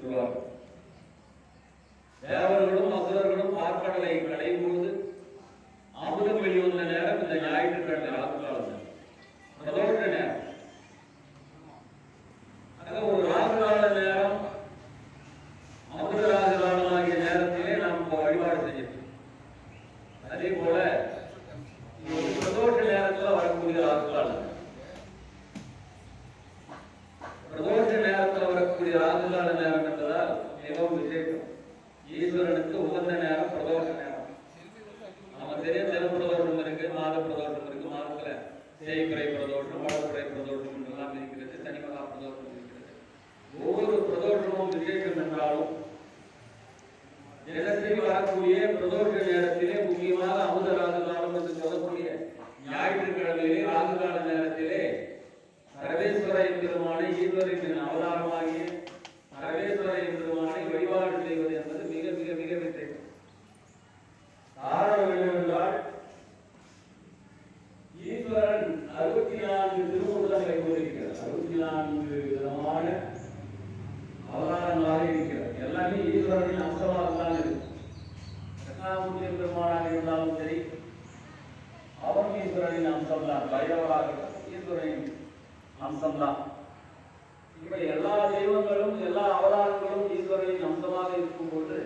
சொல்வார்கள் தேவர்களும் அசுரர்களும் பார்க்கடலை கடையும் அமுதம் வெளிவந்த நேரம் இந்த ஞாயிற்றுக்கிழமை நேரம் ஆக ஒரு ராகு கால நேரம் அமிர்த ராகு காலமாகிய நேரத்திலே நாம் இப்ப வழிபாடு செஞ்சிருக்கோம் அதே போல இது ஒரு பிரதோஷ நேரத்துல வரக்கூடிய ராகு காலம் பிரதோஷ நேரத்துல வரக்கூடிய ராகு கால நேரம் என்பதால் மிகவும் விசேஷம் ஈஸ்வரனுக்கு நேரம் பிரதோஷ நேரம் நம்ம தெரியும் தின பிரதோஷம் இருக்கு மாத பிரதோஷம் இருக்கு மாதத்துல தேய்பிறை பிரதோஷம் வளர்பிறை பிரதோஷம் எல்லாம் இருக்கிறது தனிமகா பிரதோஷம் இருக்கிறது. ஒவ்வொரு பிரதோஷமும் விசேஷம் என்றாலும் தினசரி வரக்கூடிய பிரதோஷ நேரத்திலே முக்கியமாக அமுத ராகு காலம் என்று சொல்லக்கூடிய ஞாயிற்றுக்கிழமையிலே ராகு கால நேரத்திலே சர்வேஸ்வர எம்பெருமானை ஈஸ்வரின் அவதாரமாகிய சர்வேஸ்வர எம்பெருமானை வழிபாடு செய்வது என்பது மிக மிக மிக விசேஷம் காரணம் என்னவென்றால் ஈஸ்வரன் அறுபத்தி நான்கு திருமுகங்களை கொண்டிருக்கிறார் அறுபத்தி நான்கு விதமான அவதாரங்களாக இருக்கிறார் எல்லாமே அம்சமாக இருந்தாலும் இருக்கு தட்சிணாமூர்த்தி பெருமானாக இருந்தாலும் சரி அவரும் ஈஸ்வரனின் அம்சம்தான் பைரவராக ஈஸ்வரனின் அம்சம்தான் இப்ப எல்லா தெய்வங்களும் எல்லா அவதாரங்களும் ஈஸ்வரனின் அம்சமாக இருக்கும்போது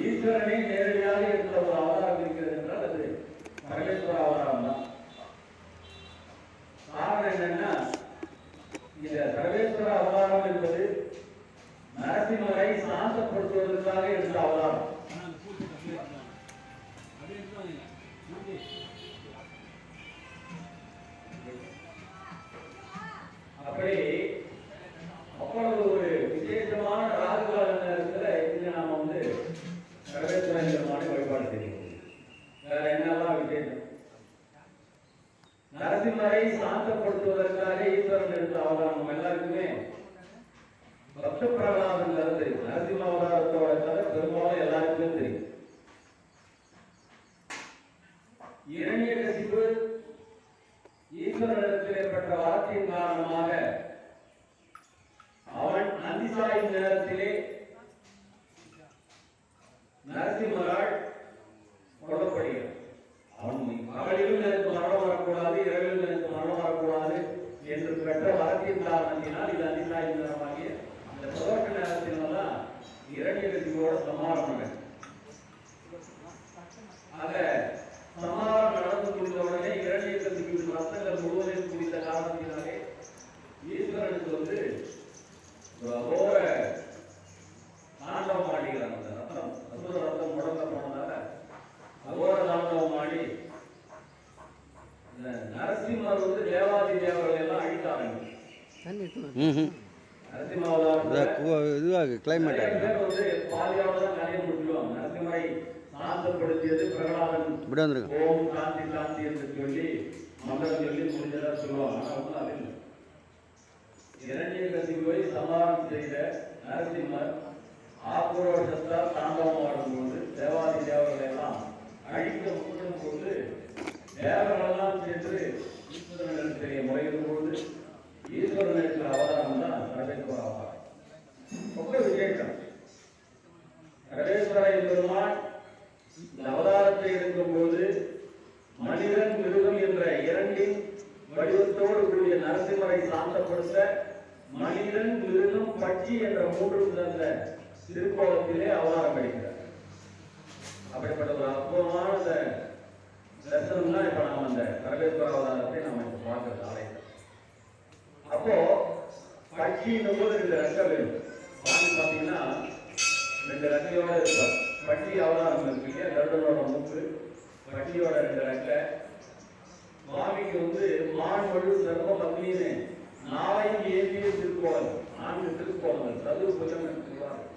ஈஸ்வரனை நேரடியாக இருக்கிற ஒரு அவதாரம் இருக்கிறது என்றால் அது பரமேஸ்வர அவதாரம் தான். காரணம் என்னன்னா இந்த சர்வேஸ்வர அவதாரம் என்பது நரசிம்மரை சாந்தப்படுத்துவதற்காக எடுத்த அவதாரம் அப்படி அப்பொழுது ஒரு விசேஷமான ராகுகால நேரத்தில் இங்க நாம வந்து சர்வேஸ்வரமான வழிபாடு செய்யணும். வேற என்னெல்லாம் விசேஷம்? நரசிம்மரை சாந்தப்படுத்துவதற்காக ஈஸ்வரன் எடுத்த அவதாரம் நம்ம எல்லாருக்குமே பக்த பிரகலாதன் கதை தெரியும். நரசிம்ம அவதாரத்தோட கதை பெரும்பாலும் எல்லாருக்குமே தெரியும். இரணிய கசிப்பு ஈஸ்வரனிடத்தில் ஏற்பட்ட வரத்தின் காரணமாக அவன் அந்திசாயின் நேரத்திலே நரசிம்மரால் கொல்லப்படுகிறான் அவன் பகலிலும் எனக்கு மரணம் வரக்கூடாது இரவிலும் எனக்கு மரணம் வரக்கூடாது என்று பெற்ற வரத்தின் காரணத்தினால் இது அதிசாயி நேரமாகிய அந்த பிரதோஷ நேரத்தினால்தான் சமாரம் நடக்கும் ஆக சமாரம் நடந்து முடிந்த உடனே இரணியகசிக்கு ரத்தங்கள் முழுவதையும் காரணத்தினாலே ஈஸ்வரனுக்கு வந்து அகோர தாண்டவம் ஆடுகிறான் அந்த ரத்தம் அசுர ரத்தம் முடங்க போனதால அகோர தாண்டவம் ஆடி இந்த நரசிம்மர் வந்து தேவாதி தேவர்களை எல்லாம் அழிக்க இதுவாக கிளைமேட் நிறைய பேர் இப்படி வந்துருங்க இரண்டிய கசிவை சமாதானம் செய்த நரசிம்மர் ஆக்ரோஷத்தால் தாண்டவம் ஆடும்போது தேவாதி தேவர்களை எல்லாம் அழிக்க முற்றும் போது தேவர்களெல்லாம் சென்று முறையிடும் போது ஈஸ்வரன் இருக்கிற அவதாரம் தான் சர்வேஸ்வர அவதாரம் ரொம்ப விசேஷம் பெருமான் இந்த அவதாரத்தை எடுக்கும்போது மனிதன் மிருகம் என்ற இரண்டின் வடிவத்தோடு கூடிய நரசிம்மரை சாந்தப்படுத்த மனிதன் மிருகம் பட்சி என்ற மூன்று சிறந்த திருக்கோலத்திலே அவதாரம் அளிக்கிறார் அப்படிப்பட்ட ஒரு அற்புதமான அந்த தரிசனம் தான் இப்ப நாம அந்த சர்வேஸ்வர அவதாரத்தை நம்ம இப்ப பார்க்கிறது அப்போ பட்சியின் போது ரெண்டு ரெக்கை வேணும் பாருங்க பாத்தீங்கன்னா ரெண்டு ரெக்கையோட இருப்பார் பட்டி இருக்கு இல்லையா கருடனோட மூக்கு பட்டியோட ரெண்டு ரெக்கை சுவாமிக்கு வந்து மான் வலு சர்வ பத்னின்னு. நாளைக்கு ஏந்திய திருக்கோலம் நான்கு திருக்கோலங்கள். சதுர் புஜம் என்று சொல்வார்கள்.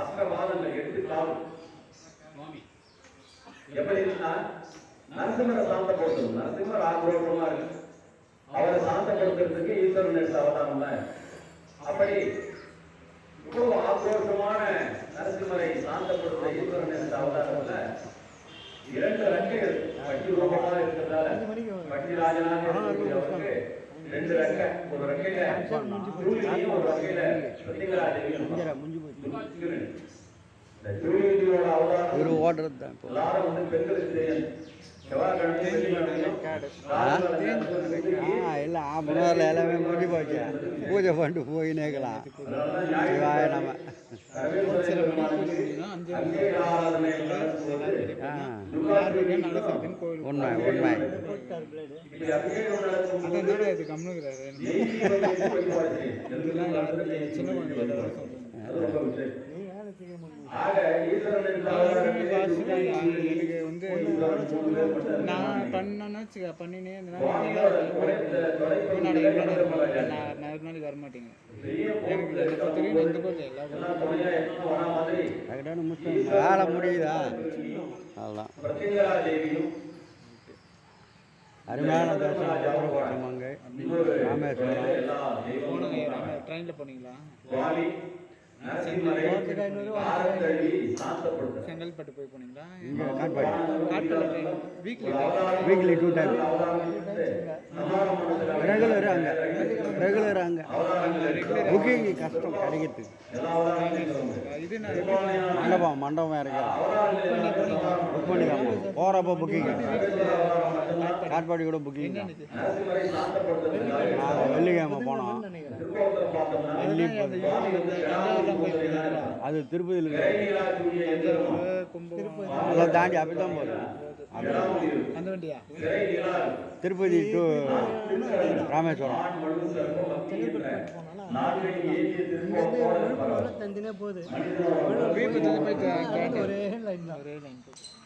அஷ்டவாதங்கள் எட்டு காலம் எப்படின்னா நரசிம்மரை சாந்தப்படுத்தணும் நரசிம்மர் ஆக்ரோஷமா இருக்கு. அவரை சாந்தப்படுத்துறதுக்கு ஈஸ்வரன் எடுத்த அவதாரம் அப்படி இவ்வளவு ஆக்ரோஷமான நரசிம்மரை சாந்தப்படுத்த ஈஸ்வரன் அவதாரத்துல இரண்டு ரெக்கைகள் பட்டி ரூபமாக இருக்கிறதால பட்டி ராஜனாக ரெண்டு ரெக்கை ஒரு ரெக்கையில சூரியனையும் ஒரு ரெக்கையில இவர் ஓடுறது தான் எல்லாரும் வந்து பெண்களுக்கு தெரியும். இல்லை ஆ எல்லாமே முடிஞ்சு போச்சு பூஜை பண்ணிட்டு போய் சிவாய நம்ம உண்மை உண்மை நான் பண்ணேன்னா வச்சுக்க பண்ணினே இருந்தேன்னா நான் நான் நாளைக்கு வர மாட்டேங்க. எனக்கு என்னை பொறுத்த வரைக்கும் இந்த கோயில் எல்லா எல்லாம் வேலை முடியுதா? தேவியும் அருமையான ராமேஸ்வரம் ட்ரெயினில் போனீங்களா? செங்கல்பட்டு போய் போனீங்களா? வீக்லி டூ டைம் ரெகுலர் அங்கே ரெகுலர் அங்கே புக்கிங் கஷ்டம் எப்படி மண்டபம் மண்டபம் இருக்கிறது புக் பண்ணிக்கலாம். போகிறப்ப புக்கிங் காட்பாடி கூட புக்கிங் நாங்கள் வெள்ளிக்கிழமை போனோம். அது திருப்பதியில் தாண்டி அது அந்த வண்டியா சிறை நிலால் திருப்பதி டு ராமேஸ்வரம் போகுது ஒரே லைன் ஒரே லைன் போகுது